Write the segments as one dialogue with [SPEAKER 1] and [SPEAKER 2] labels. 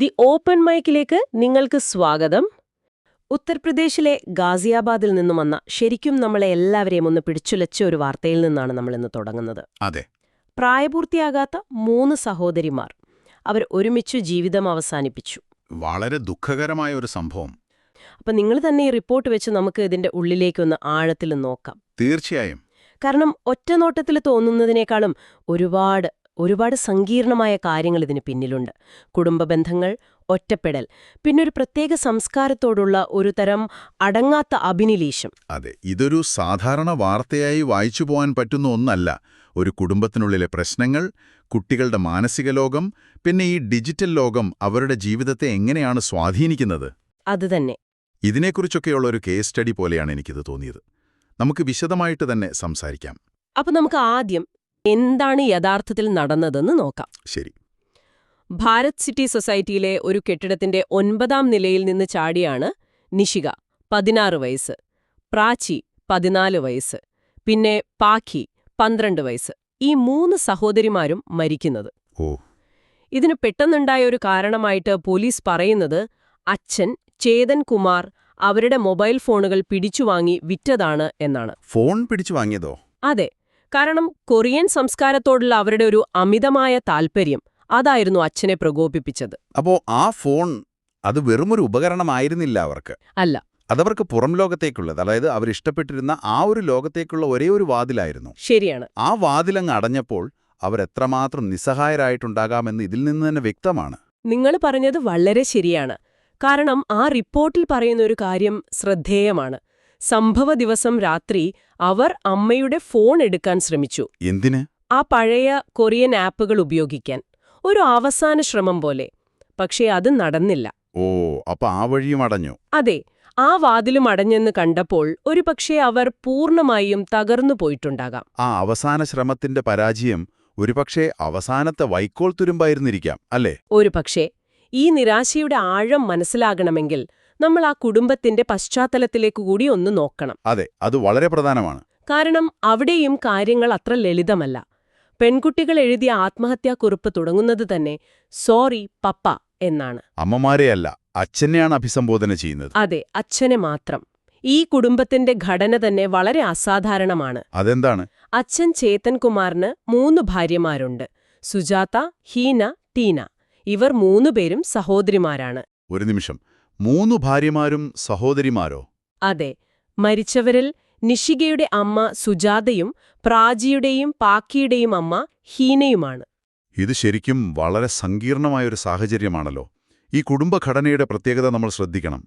[SPEAKER 1] The open മൈക്കിലേക്ക് നിങ്ങൾക്ക് സ്വാഗതം. ഉത്തർപ്രദേശിലെ ഗാസിയാബാദിൽ നിന്നും വന്ന ശരിക്കും നമ്മളെ എല്ലാവരെയും ഒന്ന് പിടിച്ചുലച്ച ഒരു വാർത്തയിൽ നിന്നാണ് നമ്മൾ ഇന്ന് തുടങ്ങുന്നത്.
[SPEAKER 2] അതെ.
[SPEAKER 1] പ്രായപൂർത്തിയാകാത്ത മൂന്ന് സഹോദരിമാർ അവർ ഒരുമിച്ച് ജീവിതം അവസാനിപ്പിച്ചു.
[SPEAKER 2] വളരെ ദുഃഖകരമായ ഒരു സംഭവം.
[SPEAKER 1] അപ്പം നിങ്ങൾ തന്നെ ഈ റിപ്പോർട്ട് വെച്ച് നമുക്ക് ഇതിന്റെ ഉള്ളിലേക്കൊന്ന് ആഴത്തിൽ നോക്കാം.
[SPEAKER 2] തീർച്ചയായും.
[SPEAKER 1] കാരണം ഒറ്റനോട്ടത്തിൽ തോന്നുന്നതിനേക്കാളും ഒരുപാട് ഒരുപാട് സങ്കീർണമായ കാര്യങ്ങൾ ഇതിന് പിന്നിലുണ്ട്. കുടുംബ ബന്ധങ്ങൾ ഒറ്റപ്പെടൽ പിന്നെ ഒരു പ്രത്യേക സംസ്കാരത്തോടുള്ള ഒരു തരം അടങ്ങാത്ത അഭിനിലീശം.
[SPEAKER 2] അതെ ഇതൊരു സാധാരണ വാർത്തയായി വായിച്ചു പോകാൻ പറ്റുന്ന ഒന്നല്ല. ഒരു കുടുംബത്തിനുള്ളിലെ പ്രശ്നങ്ങൾ കുട്ടികളുടെ മാനസിക ലോകം പിന്നെ ഈ ഡിജിറ്റൽ ലോകം അവരുടെ ജീവിതത്തെ എങ്ങനെയാണ് സ്വാധീനിക്കുന്നത്?
[SPEAKER 1] അതുതന്നെ
[SPEAKER 2] ഇതിനെക്കുറിച്ചൊക്കെയുള്ള ഒരു കേസ് സ്റ്റഡി പോലെയാണ് എനിക്കിത് തോന്നിയത്. നമുക്ക് വിശദമായിട്ട് തന്നെ സംസാരിക്കാം.
[SPEAKER 1] അപ്പൊ നമുക്ക് ആദ്യം എന്താണ് യഥാർത്ഥത്തിൽ നടന്നതെന്ന് നോക്കാം.
[SPEAKER 2] ശരി.
[SPEAKER 1] ഭാരത് സിറ്റി സൊസൈറ്റിയിലെ ഒരു കെട്ടിടത്തിന്റെ ഒൻപതാം നിലയിൽ നിന്ന് ചാടിയാണ് നിഷിക പതിനാറ് വയസ്സ് പ്രാചി പതിനാല് വയസ്സ് പിന്നെ പാഖി പന്ത്രണ്ട് വയസ്സ് ഈ മൂന്ന് സഹോദരിമാരും മരിക്കുന്നത്. ഇതിന് പെട്ടെന്നുണ്ടായ ഒരു കാരണമായിട്ട് പോലീസ് പറയുന്നത് അച്ഛൻ ചേതൻ കുമാർ അവരുടെ മൊബൈൽ ഫോണുകൾ പിടിച്ചുവാങ്ങി വിറ്റതാണ് എന്നാണ്.
[SPEAKER 2] ഫോൺ പിടിച്ചു വാങ്ങിയതോ
[SPEAKER 1] അതെ. കാരണം കൊറിയൻ സംസ്കാരത്തോടുള്ള അവരുടെ ഒരു അമിതമായ താൽപ്പര്യം അതായിരുന്നു അച്ഛനെ പ്രകോപിപ്പിച്ചത്.
[SPEAKER 2] അപ്പോ ആ ഫോൺ അത് വെറുമൊരു ഉപകരണമായിരുന്നില്ല അവർക്ക്.
[SPEAKER 1] അല്ല.
[SPEAKER 2] അതവർക്ക് പുറം ലോകത്തേക്കുള്ളത് അതായത് അവരിഷ്ടപ്പെട്ടിരുന്ന ആ ഒരു ലോകത്തേക്കുള്ള ഒരേ ഒരു വാതിലായിരുന്നു.
[SPEAKER 1] ശരിയാണ്.
[SPEAKER 2] ആ വാതിലങ്ങ് അടഞ്ഞപ്പോൾ അവരെത്രമാത്രം നിസ്സഹായരായിട്ടുണ്ടാകാമെന്ന് ഇതിൽ നിന്ന് തന്നെ വ്യക്തമാണ്.
[SPEAKER 1] നിങ്ങൾ പറഞ്ഞത് വളരെ ശരിയാണ്. കാരണം ആ റിപ്പോർട്ടിൽ പറയുന്ന ഒരു കാര്യം ശ്രദ്ധേയമാണ്. സംഭവ ദിവസം രാത്രി അവർ അമ്മയുടെ ഫോൺ എടുക്കാൻ ശ്രമിച്ചു.
[SPEAKER 2] എന്തിന്?
[SPEAKER 1] ആ പഴയ കൊറിയൻ ആപ്പുകൾ ഉപയോഗിക്കാൻ. ഒരു അവസാന ശ്രമം പോലെ. പക്ഷേ അത് നടന്നില്ല.
[SPEAKER 2] ഓ അപ്പൊ ആ വഴിയും അടഞ്ഞു.
[SPEAKER 1] അതെ ആ വാതിലും അടഞ്ഞെന്ന് കണ്ടപ്പോൾ ഒരുപക്ഷെ അവർ പൂർണമായും തകർന്നു പോയിട്ടുണ്ടാകാം.
[SPEAKER 2] ആ അവസാന ശ്രമത്തിന്റെ പരാജയം ഒരുപക്ഷെ അവസാനത്തെ വൈക്കോൾ തുരുമ്പായിരുന്നിരിക്കാം അല്ലേ?
[SPEAKER 1] ഒരുപക്ഷെ ഈ നിരാശയുടെ ആഴം മനസ്സിലാകണമെങ്കിൽ നമ്മൾ ആ കുടുംബത്തിന്റെ പശ്ചാത്തലത്തിലേക്ക് കൂടി ഒന്ന് നോക്കണം.
[SPEAKER 2] അതെ അത് വളരെ പ്രധാനമാണ്.
[SPEAKER 1] കാരണം അവിടെയും കാര്യങ്ങൾ അത്ര ലളിതമല്ല. പെൺകുട്ടികൾ എഴുതിയ ആത്മഹത്യാക്കുറിപ്പ് തുടങ്ങുന്നത് തന്നെ സോറി പപ്പ എന്നാണ്.
[SPEAKER 2] അമ്മമാരെയല്ല അച്ഛനെയാണ് അഭിസംബോധന ചെയ്യുന്നത്.
[SPEAKER 1] അതെ അച്ഛനെ മാത്രം. ഈ കുടുംബത്തിന്റെ ഘടന തന്നെ വളരെ അസാധാരണമാണ്.
[SPEAKER 2] അതെന്താണ്?
[SPEAKER 1] അച്ഛൻ ചേതൻ കുമാറിന് മൂന്ന് ഭാര്യമാരുണ്ട്. സുജാത ഹീന ടീന. ഇവർ മൂന്നുപേരും സഹോദരിമാരാണ്.
[SPEAKER 2] ഒരു നിമിഷം. മൂന്നു ഭാര്യമാരും സഹോദരിമാരോ?
[SPEAKER 1] അതെ. മരിച്ചവരിൽ നിഷികയുടെ അമ്മ സുജാതയും പ്രാജിയുടെയും പാക്കിയുടെയും അമ്മ ഹീനയുമാണ്.
[SPEAKER 2] ഇത് ശരിക്കും വളരെ സങ്കീർണമായൊരു സാഹചര്യമാണല്ലോ. ഈ കുടുംബഘടനയുടെ പ്രത്യേകത നമ്മൾ ശ്രദ്ധിക്കണം.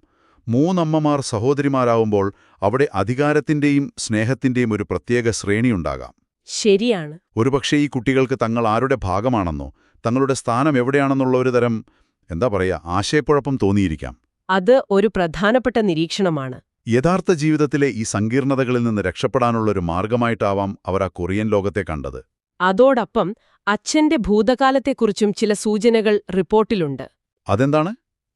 [SPEAKER 2] മൂന്നമ്മമാർ സഹോദരിമാരാവുമ്പോൾ അവിടെ അധികാരത്തിന്റെയും സ്നേഹത്തിന്റെയും ഒരു പ്രത്യേക ശ്രേണിയുണ്ടാകാം.
[SPEAKER 1] ശരിയാണ്.
[SPEAKER 2] ഒരുപക്ഷെ ഈ കുട്ടികൾക്ക് തങ്ങൾ ആരുടെ ഭാഗമാണെന്നോ തങ്ങളുടെ സ്ഥാനം എവിടെയാണെന്നുള്ള ഒരു തരം എന്താ പറയുക ആശയക്കുഴപ്പം തോന്നിയിരിക്കാം.
[SPEAKER 1] അത് ഒരു പ്രധാനപ്പെട്ട നിരീക്ഷണമാണ്.
[SPEAKER 2] യഥാർത്ഥ ജീവിതത്തിലെ ഈ സങ്കീർണതകളിൽ നിന്ന് രക്ഷപ്പെടാനുള്ളൊരു മാർഗമായിട്ടാവാം അവർ ആ കൊറിയൻ ലോകത്തെ കണ്ടത്.
[SPEAKER 1] അതോടൊപ്പം അച്ഛന്റെ ഭൂതകാലത്തെക്കുറിച്ചും ചില സൂചനകൾ റിപ്പോർട്ടിലുണ്ട്.
[SPEAKER 2] അതെന്താണ്?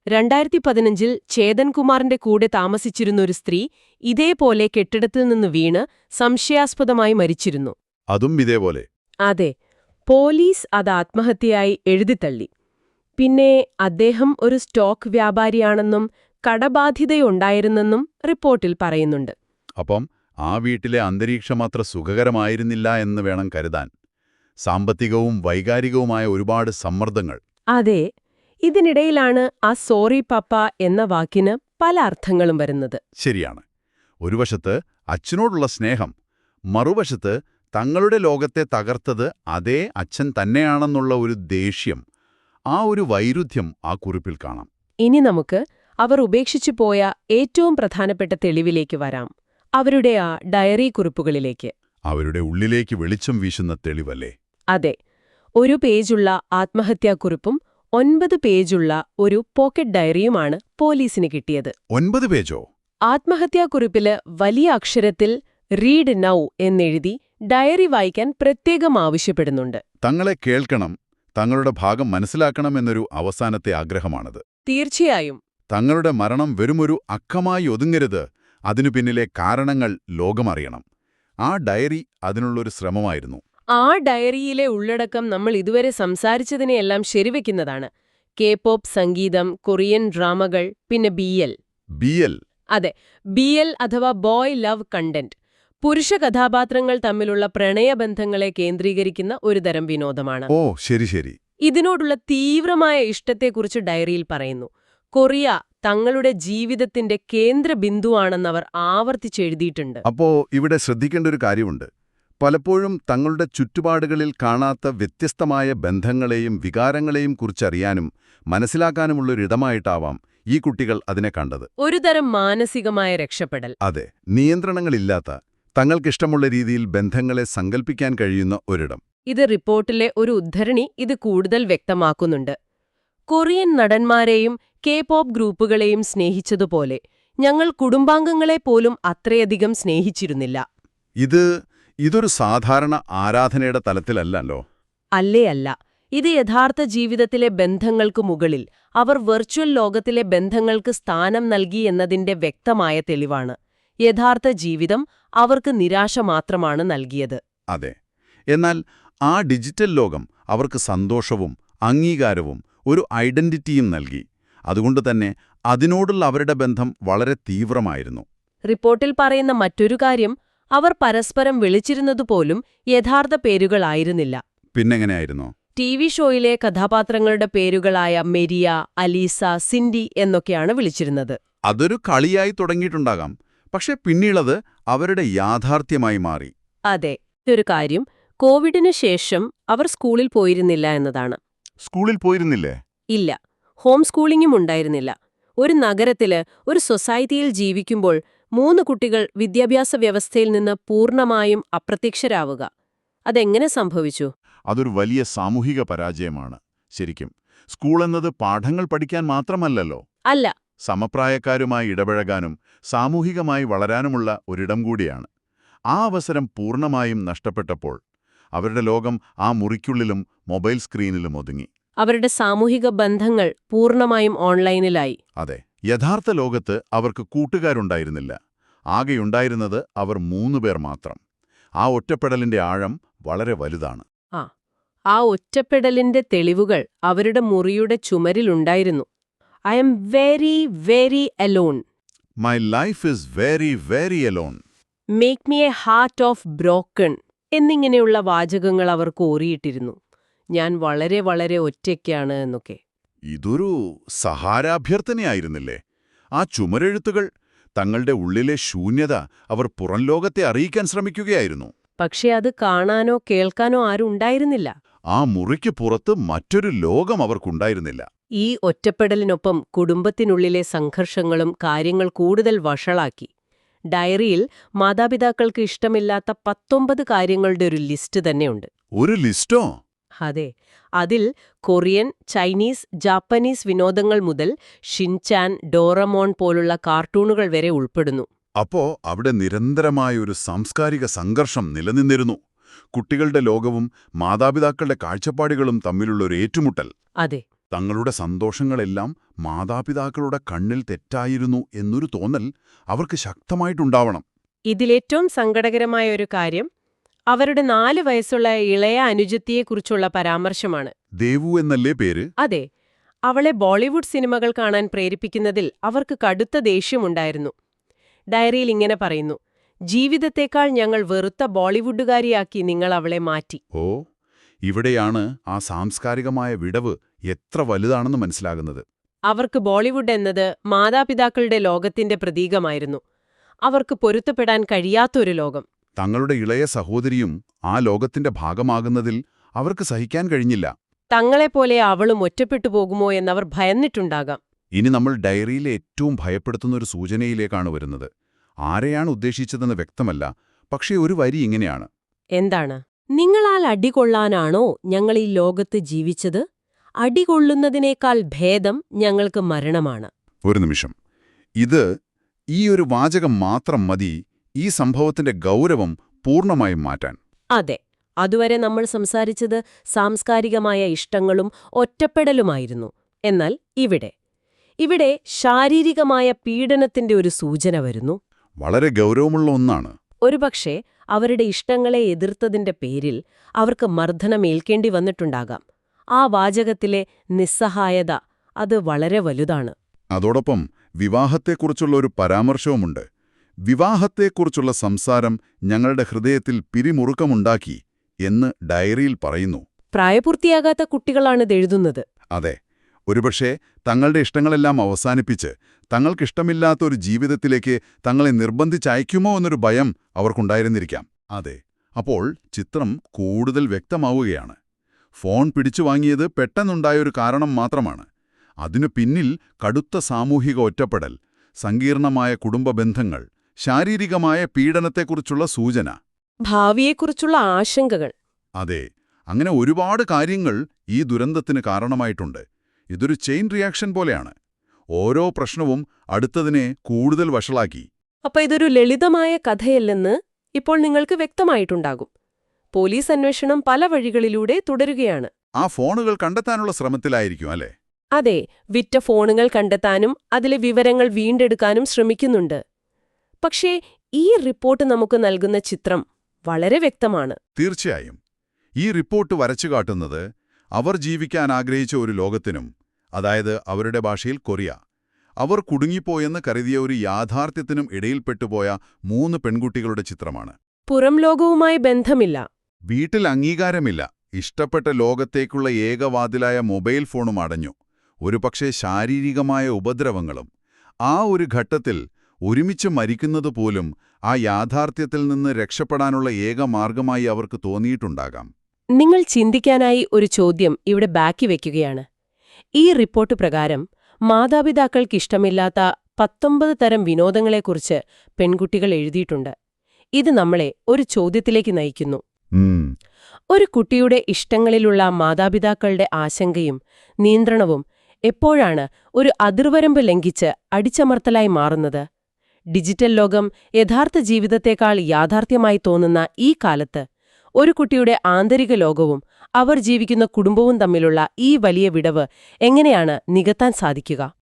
[SPEAKER 1] രണ്ടായിരത്തി പതിനഞ്ചിൽ ചേതൻകുമാറിന്റെ കൂടെ താമസിച്ചിരുന്ന ഒരു സ്ത്രീ ഇതേപോലെ കെട്ടിടത്തിൽ നിന്ന് വീണ് സംശയാസ്പദമായി മരിച്ചിരുന്നു.
[SPEAKER 2] അതും ഇതേപോലെ.
[SPEAKER 1] അതെ പോലീസ് അത് ആത്മഹത്യയായി എഴുതിത്തള്ളി. പിന്നെ അദ്ദേഹം ഒരു സ്റ്റോക്ക് വ്യാപാരിയാണെന്നും കടബാധ്യതയുണ്ടായിരുന്നെന്നും റിപ്പോർട്ടിൽ പറയുന്നുണ്ട്.
[SPEAKER 2] അപ്പം ആ വീട്ടിലെ അന്തരീക്ഷം അത്ര സുഖകരമായിരുന്നില്ല എന്ന് വേണം കരുതാൻ. സാമ്പത്തികവും വൈകാരികവുമായ ഒരുപാട് സമ്മർദ്ദങ്ങൾ.
[SPEAKER 1] അതെ ഇതിനിടയിലാണ് ആ സോറി പപ്പ എന്ന വാക്കിന് പല അർത്ഥങ്ങളും വരുന്നത്.
[SPEAKER 2] ശരിയാണ്. ഒരു വശത്ത് അച്ഛനോടുള്ള സ്നേഹം മറുവശത്ത് തങ്ങളുടെ ലോകത്തെ തകർത്തത് അതേ അച്ഛൻ തന്നെയാണെന്നുള്ള ഒരു ദേഷ്യം ആ ഒരു വൈരുദ്ധ്യം ആ കുറിപ്പിൽ കാണാം.
[SPEAKER 1] ഇനി നമുക്ക് അവർ ഉപേക്ഷിച്ചു പോയ ഏറ്റവും പ്രധാനപ്പെട്ട തെളിവിലേക്ക് വരാം. അവരുടെ ആ ഡയറി കുറിപ്പുകളിലേക്ക്.
[SPEAKER 2] അവരുടെ ഉള്ളിലേക്ക് വെളിച്ചം വീശുന്ന തെളിവല്ലേ?
[SPEAKER 1] അതെ. ഒരു പേജുള്ള ആത്മഹത്യാക്കുറിപ്പും ഒൻപത് പേജുള്ള ഒരു പോക്കറ്റ് ഡയറിയുമാണ് പോലീസിന് കിട്ടിയത്.
[SPEAKER 2] ഒൻപത് പേജോ?
[SPEAKER 1] ആത്മഹത്യാക്കുറിപ്പിൽ വലിയ അക്ഷരത്തിൽ റീഡ് നൗ എന്നെഴുതി ഡയറി വായിക്കാൻ പ്രത്യേകം ആവശ്യപ്പെടുന്നുണ്ട്.
[SPEAKER 2] തങ്ങളെ കേൾക്കണം തങ്ങളുടെ ഭാഗം മനസ്സിലാക്കണം എന്നൊരു അവസാനത്തെ ആഗ്രഹമാണത്.
[SPEAKER 1] തീർച്ചയായും.
[SPEAKER 2] തങ്ങളുടെ മരണം വെറുമൊരു അക്കമായി ഒതുങ്ങരുത്. അതിനു പിന്നിലെ കാരണങ്ങൾ ലോകമറിയണം. ആ ഡയറി അതിനുള്ളൊരു ശ്രമമായിരുന്നു.
[SPEAKER 1] ആ ഡയറിയിലെ ഉള്ളടക്കം നമ്മൾ ഇതുവരെ സംസാരിച്ചതിനെയെല്ലാം ശരിവെക്കുന്നതാണ്. കെ പോപ്പ് സംഗീതം കൊറിയൻ ഡ്രാമകൾ പിന്നെ ബി എൽ
[SPEAKER 2] ബി എൽ
[SPEAKER 1] അതെ ബി എൽ അഥവാ ബോയ് ലവ് കണ്ടന്റ് പുരുഷ കഥാപാത്രങ്ങൾ തമ്മിലുള്ള പ്രണയബന്ധങ്ങളെ കേന്ദ്രീകരിക്കുന്ന ഒരു തരം വിനോദമാണ്.
[SPEAKER 2] ഓ ശരി ശരി.
[SPEAKER 1] ഇതിനോടുള്ള തീവ്രമായ ഇഷ്ടത്തെക്കുറിച്ച് ഡയറിയിൽ പറയുന്നു. കൊറിയ തങ്ങളുടെ ജീവിതത്തിന്റെ കേന്ദ്ര ബിന്ദുവാണെന്നവർ ആവർത്തിച്ചെഴുതിയിട്ടുണ്ട്
[SPEAKER 2] അപ്പോ ഇവിടെ ശ്രദ്ധിക്കേണ്ട ഒരു കാര്യമുണ്ട്. പലപ്പോഴും തങ്ങളുടെ ചുറ്റുപാടുകളിൽ കാണാത്ത വ്യത്യസ്തമായ ബന്ധങ്ങളെയും വികാരങ്ങളെയും കുറിച്ചറിയാനും ഇടമായിട്ടാവാം ഈ കുട്ടികൾ അതിനെ കണ്ടത്.
[SPEAKER 1] ഒരുതരം മാനസികമായ രക്ഷപ്പെടൽ.
[SPEAKER 2] അതെ നിയന്ത്രണങ്ങളില്ലാത്ത തങ്ങൾക്കിഷ്ടമുള്ള രീതിയിൽ ബന്ധങ്ങളെ സങ്കൽപ്പിക്കാൻ കഴിയുന്ന ഒരിടം.
[SPEAKER 1] ഇത് റിപ്പോർട്ടിലെ ഒരു ഉദ്ധരണി ഇത് കൂടുതൽ വ്യക്തമാക്കുന്നുണ്ട്. കൊറിയൻ നടന്മാരെയും കെ പോപ്പ് ഗ്രൂപ്പുകളെയും സ്നേഹിച്ചതുപോലെ ഞങ്ങൾ കുടുംബാംഗങ്ങളെ പോലും അത്രയധികം സ്നേഹിച്ചിരുന്നില്ല.
[SPEAKER 2] ഇത് ഇതൊരു സാധാരണ ആരാധനയുടെ തലത്തിലല്ലല്ലോ?
[SPEAKER 1] അല്ലേ അല്ല. ഇത് യഥാർത്ഥ ജീവിതത്തിലെ ബന്ധങ്ങൾക്ക് മുകളിൽ അവർ വെർച്വൽ ലോകത്തിലെ ബന്ധങ്ങൾക്ക് സ്ഥാനം നൽകി എന്നതിന്റെ വ്യക്തമായ തെളിവാണ്. യഥാർത്ഥ ജീവിതം അവർക്ക് നിരാശ മാത്രമാണ് നൽകിയത്.
[SPEAKER 2] അതെ. എന്നാൽ ആ ഡിജിറ്റൽ ലോകം അവർക്ക് സന്തോഷവും അംഗീകാരവും ഒരു ഐഡന്റിറ്റിയും നൽകി. അതുകൊണ്ട് തന്നെ അതിനോടുള്ള അവരുടെ ബന്ധം വളരെ തീവ്രമായിരുന്നു.
[SPEAKER 1] റിപ്പോർട്ടിൽ പറയുന്ന മറ്റൊരു കാര്യം അവർ പരസ്പരം വിളിച്ചിരുന്നതുപോലും യഥാർത്ഥ പേരുകളായിരുന്നില്ല
[SPEAKER 2] പിന്നെങ്ങനെയായിരുന്നു?
[SPEAKER 1] ടി വി ഷോയിലെ കഥാപാത്രങ്ങളുടെ പേരുകളായ മെരിയ അലീസ സിൻഡി എന്നൊക്കെയാണ് വിളിച്ചിരുന്നത്.
[SPEAKER 2] അതൊരു കളിയായി തുടങ്ങിയിട്ടുണ്ടാകാം. പക്ഷെ പിന്നീടത് അവരുടെ യാഥാർത്ഥ്യമായി മാറി.
[SPEAKER 1] അതെ ഒരു കാര്യം. കോവിഡിന് ശേഷം അവർ സ്കൂളിൽ പോയിരുന്നില്ല എന്നതാണ്.
[SPEAKER 2] സ്കൂളിൽ പോയിരുന്നില്ലേ?
[SPEAKER 1] ഇല്ല ഹോം സ്കൂളിങ്ങും ഉണ്ടായിരുന്നില്ല. ഒരു നഗരത്തിൽ ഒരു സൊസൈറ്റിയിൽ ജീവിക്കുമ്പോൾ മൂന്ന് കുട്ടികൾ വിദ്യാഭ്യാസ വ്യവസ്ഥയിൽ നിന്ന് പൂർണമായും അപ്രത്യക്ഷരാവുക. അതെങ്ങനെ സംഭവിച്ചു?
[SPEAKER 2] അതൊരു വലിയ സാമൂഹിക പരാജയമാണ്. ശരിക്കും സ്കൂൾ എന്നത് പാഠങ്ങൾ പഠിക്കാൻ മാത്രമല്ലല്ലോ.
[SPEAKER 1] അല്ല
[SPEAKER 2] സമപ്രായക്കാരുമായി ഇടപഴകാനും സാമൂഹികമായി വളരാനുമുള്ള ഒരിടം കൂടിയാണ്. ആ അവസരം പൂർണമായും നഷ്ടപ്പെട്ടപ്പോൾ അവരുടെ ലോകം ആ മുറിക്കുള്ളിലും മൊബൈൽ സ്ക്രീനിലും ഒതുങ്ങി.
[SPEAKER 1] അവരുടെ സാമൂഹിക ബന്ധങ്ങൾ പൂർണമായും ഓൺലൈനിലായി.
[SPEAKER 2] അതെ യഥാർത്ഥ ലോകത്ത് അവർക്ക് കൂട്ടുകാരുണ്ടായിരുന്നില്ല. ആകെയുണ്ടായിരുന്നത് അവർ മൂന്നുപേർ മാത്രം. ആ ഒറ്റപ്പെടലിന്റെ ആഴം വളരെ വലുതാണ്.
[SPEAKER 1] ആ ഒറ്റപ്പെടലിന്റെ തെളിവുകൾ അവരുടെ മുറിയുടെ ചുമരിലുണ്ടായിരുന്നു. I am very, very alone
[SPEAKER 2] my life is very, very alone
[SPEAKER 1] make me a heart of broken എന്നിങ്ങനെയുള്ള വാചകങ്ങൾ അവർ കോറിയിട്ടിരുന്നു ഞാൻ വളരെ വളരെ ഒറ്റയ്ക്കാണ് എന്നൊക്കെ.
[SPEAKER 2] ഇതൊരു സഹാരാഭ്യർത്ഥനയായിരുന്നില്ലേ? ആ ചുമരെഴുത്തുകൾ തങ്ങളുടെ ഉള്ളിലെ ശൂന്യത അവർ പുറം ലോകത്തെ അറിയിക്കാൻ ശ്രമിക്കുകയായിരുന്നു.
[SPEAKER 1] പക്ഷേ അത് കാണാനോ കേൾക്കാനോ ആരും ഉണ്ടായിരുന്നില്ല.
[SPEAKER 2] ആ മുറിക്ക് പുറത്ത് മറ്റൊരു ലോകം അവർക്കുണ്ടായിരുന്നില്ല.
[SPEAKER 1] ഈ ഒറ്റപ്പെടലിനൊപ്പം കുടുംബത്തിനുള്ളിലെ സംഘർഷങ്ങളും കാര്യങ്ങൾ കൂടുതൽ വഷളാക്കി. ഡയറിയിൽ മാതാപിതാക്കൾക്ക് ഇഷ്ടമില്ലാത്ത പത്തൊമ്പത് കാര്യങ്ങളുടെ ഒരു ലിസ്റ്റ് തന്നെയുണ്ട്.
[SPEAKER 2] ഒരു ലിസ്റ്റോ?
[SPEAKER 1] അതെ. അതിൽ കൊറിയൻ ചൈനീസ് ജാപ്പനീസ് വിനോദങ്ങൾ മുതൽ ഷിൻചാൻ ഡോറമോൺ പോലുള്ള കാർട്ടൂണുകൾ വരെ ഉൾപ്പെടുന്നു.
[SPEAKER 2] അപ്പോ അവിടെ നിരന്തരമായ ഒരു സാംസ്കാരിക സംഘർഷം നിലനിന്നിരുന്നു. കുട്ടികളുടെ ലോകവും മാതാപിതാക്കളുടെ കാഴ്ചപ്പാടുകളും തമ്മിലുള്ള ഒരു ഏറ്റുമുട്ടൽ.
[SPEAKER 1] അതെ.
[SPEAKER 2] തങ്ങളുടെ സന്തോഷങ്ങളെല്ലാം മാതാപിതാക്കളുടെ കണ്ണിൽ തെറ്റായിരുന്നു എന്നൊരു തോന്നൽ അവർക്ക് ശക്തമായിട്ടുണ്ടാവണം.
[SPEAKER 1] ഇതിലേറ്റവും സങ്കടകരമായ ഒരു കാര്യം അവരുടെ നാല് വയസ്സുള്ള ഇളയ അനുജത്തിയെക്കുറിച്ചുള്ള പരാമർശമാണ്.
[SPEAKER 2] ദേവു എന്നല്ലേ പേര്?
[SPEAKER 1] അതെ അവളെ ബോളിവുഡ് സിനിമകൾ കാണാൻ പ്രേരിപ്പിക്കുന്നതിൽ അവർക്ക് കടുത്ത ദേഷ്യമുണ്ടായിരുന്നു. ഡയറിയിൽ ഇങ്ങനെ പറയുന്നു ജീവിതത്തേക്കാൾ ഞങ്ങൾ വെറുത്ത ബോളിവുഡുകാരിയാക്കി നിങ്ങൾ അവളെ മാറ്റി.
[SPEAKER 2] ഓ ഇവിടെയാണ് ആ സാംസ്കാരികമായ വിടവ് എത്ര വലുതാണെന്ന് മനസ്സിലാകുന്നത്.
[SPEAKER 1] അവർക്ക് ബോളിവുഡ് എന്നത് മാതാപിതാക്കളുടെ ലോകത്തിന്റെ പ്രതീകമായിരുന്നു. അവർക്ക് പൊരുത്തപ്പെടാൻ കഴിയാത്തൊരു ലോകം.
[SPEAKER 2] തങ്ങളുടെ ഇളയ സഹോദരിയും ആ ലോകത്തിന്റെ ഭാഗമാകുന്നതിൽ അവർക്ക് സഹിക്കാൻ കഴിഞ്ഞില്ല.
[SPEAKER 1] തങ്ങളെപ്പോലെ അവളും ഒറ്റപ്പെട്ടു പോകുമോ എന്നവർ ഭയന്നിട്ടുണ്ടാകാം.
[SPEAKER 2] ഇനി നമ്മൾ ഡയറിയിലെ ഏറ്റവും ഭയപ്പെടുത്തുന്ന ഒരു സൂചനയിലേക്കാണ് വരുന്നത്. ആരെയാണ് ഉദ്ദേശിച്ചതെന്ന് വ്യക്തമല്ല പക്ഷേ ഒരു വരി ഇങ്ങനെയാണ്.
[SPEAKER 1] എന്താണ്? നിങ്ങളാൽ അടികൊള്ളാനാണോ ഞങ്ങൾ ഈ ലോകത്ത് ജീവിച്ചത്? അടികൊള്ളുന്നതിനേക്കാൾ ഭേദം ഞങ്ങൾക്ക് മരണമാണ്.
[SPEAKER 2] ഒരു നിമിഷം. ഇത് ഈ ഒരു വാചകം മാത്രം മതി ഈ സംഭവത്തിന്റെ ഗൗരവം പൂർണമായും മാറ്റാൻ.
[SPEAKER 1] അതെ അതുവരെ നമ്മൾ സംസാരിച്ചത് സാംസ്കാരികമായ ഇഷ്ടങ്ങളും ഒറ്റപ്പെടലുമായിരുന്നു. എന്നാൽ ഇവിടെ ഇവിടെ ശാരീരികമായ പീഡനത്തിന്റെ ഒരു സൂചന വരുന്നു.
[SPEAKER 2] വളരെ ഗൗരവമുള്ള ഒന്നാണ്.
[SPEAKER 1] ഒരുപക്ഷെ അവരുടെ ഇഷ്ടങ്ങളെ എതിർത്തതിന്റെ പേരിൽ അവർക്ക് മർദ്ദനമേൽക്കേണ്ടി വന്നിട്ടുണ്ടാകാം. ആ വാചകത്തിലെ നിസ്സഹായത അത് വളരെ വലുതാണ്.
[SPEAKER 2] അതോടൊപ്പം വിവാഹത്തെക്കുറിച്ചുള്ള ഒരു പരാമർശവുമുണ്ട്. വിവാഹത്തെക്കുറിച്ചുള്ള സംസാരം ഞങ്ങളുടെ ഹൃദയത്തിൽ പിരിമുറുക്കമുണ്ടാക്കി എന്ന് ഡയറിയിൽ പറയുന്നു.
[SPEAKER 1] പ്രായപൂർത്തിയാകാത്ത കുട്ടികളാണിത് എഴുതുന്നത്.
[SPEAKER 2] അതെ ഒരുപക്ഷേ തങ്ങളുടെ ഇഷ്ടങ്ങളെല്ലാം അവസാനിപ്പിച്ച് തങ്ങൾക്കിഷ്ടമില്ലാത്ത ഒരു ജീവിതത്തിലേക്ക് തങ്ങളെ നിർബന്ധിച്ചയക്കുമോ എന്നൊരു ഭയം അവർക്കുണ്ടായിരുന്നിരിക്കാം. അതെ അപ്പോൾ ചിത്രം കൂടുതൽ വ്യക്തമാവുകയാണ്. ഫോൺ പിടിച്ചു വാങ്ങിയത് പെട്ടെന്നുണ്ടായൊരു കാരണം മാത്രമാണ്. അതിനു പിന്നിൽ കടുത്ത സാമൂഹിക ഒറ്റപ്പെടൽ സങ്കീർണമായ കുടുംബ ബന്ധങ്ങൾ ശാരീരികമായ പീഡനത്തെക്കുറിച്ചുള്ള സൂചന.
[SPEAKER 1] ഭാവിയെക്കുറിച്ചുള്ള ആശങ്കകൾ.
[SPEAKER 2] അതെ അങ്ങനെ ഒരുപാട് കാര്യങ്ങൾ ഈ ദുരന്തത്തിന് കാരണമായിട്ടുണ്ട്. ഇതൊരു ചെയിൻ റിയാക്ഷൻ പോലെയാണ്. ഓരോ പ്രശ്നവും അടുത്തതിനെ കൂടുതൽ വഷളാക്കി.
[SPEAKER 1] അപ്പൊ ഇതൊരു ലളിതമായ കഥയല്ലെന്ന് ഇപ്പോൾ നിങ്ങൾക്ക് വ്യക്തമായിട്ടുണ്ടാകും. പോലീസ് അന്വേഷണം പല വഴികളിലൂടെ തുടരുകയാണ്.
[SPEAKER 2] ആ ഫോണുകൾ കണ്ടെത്താനുള്ള ശ്രമത്തിലായിരിക്കും അല്ലേ?
[SPEAKER 1] അതെ വിറ്റ ഫോണുകൾ കണ്ടെത്താനും അതിലെ വിവരങ്ങൾ വീണ്ടെടുക്കാനും ശ്രമിക്കുന്നുണ്ട്. പക്ഷേ ഈ റിപ്പോർട്ട് നമുക്ക് നൽകുന്ന ചിത്രം വളരെ വ്യക്തമാണ്.
[SPEAKER 2] തീർച്ചയായും. ഈ റിപ്പോർട്ട് വരച്ചു കാട്ടുന്നത് അവർ ജീവിക്കാൻ ആഗ്രഹിച്ച ഒരു ലോകത്തിനും അതായത് അവരുടെ ഭാഷയിൽ കൊറിയ അവർ കുടുങ്ങിപ്പോയെന്ന് കരുതിയ ഒരു യാഥാർത്ഥ്യത്തിനും ഇടയിൽപ്പെട്ടുപോയ മൂന്ന് പെൺകുട്ടികളുടെ ചിത്രമാണ്.
[SPEAKER 1] പുറം ലോകവുമായി ബന്ധമില്ല.
[SPEAKER 2] വീട്ടിൽ അംഗീകാരമില്ല. ഇഷ്ടപ്പെട്ട ലോകത്തേക്കുള്ള ഏകവാതിലായ മൊബൈൽ ഫോണും അടഞ്ഞു. ഒരുപക്ഷെ ശാരീരികമായ ഉപദ്രവങ്ങളും. ആ ഒരു ഘട്ടത്തിൽ ഒരുമിച്ച് മരിക്കുന്നത് പോലും ആ യാഥാർത്ഥ്യത്തിൽ നിന്ന് രക്ഷപ്പെടാനുള്ള ഏക മാർഗമായി അവർക്ക് തോന്നിയിട്ടുണ്ടാകാം.
[SPEAKER 1] നിങ്ങൾ ചിന്തിക്കാനായി ഒരു ചോദ്യം ഇവിടെ ബാക്കി വയ്ക്കുകയാണ് ഈ റിപ്പോർട്ട് പ്രകാരം മാതാപിതാക്കൾക്കിഷ്ടമില്ലാത്ത പത്തൊമ്പത് തരം വിനോദങ്ങളെക്കുറിച്ച് പെൺകുട്ടികൾ എഴുതിയിട്ടുണ്ട്. ഇത് നമ്മളെ ഒരു ചോദ്യത്തിലേക്ക് നയിക്കുന്നു. ഒരു കുട്ടിയുടെ ഇഷ്ടങ്ങളിലുള്ള മാതാപിതാക്കളുടെ ആശങ്കയും നിയന്ത്രണവും എപ്പോഴാണ് ഒരു അതിർവരമ്പ് ലംഘിച്ച് അടിച്ചമർത്തലായി മാറുന്നത്? ഡിജിറ്റൽ ലോകം യഥാർത്ഥ ജീവിതത്തേക്കാൾ യാഥാർത്ഥ്യമായി തോന്നുന്ന ഈ കാലത്ത് ഒരു കുട്ടിയുടെ ആന്തരിക ലോകവും അവർ ജീവിക്കുന്ന കുടുംബവും തമ്മിലുള്ള ഈ വലിയ വിടവ് എങ്ങനെയാണ് നികത്താൻ സാധിക്കുക?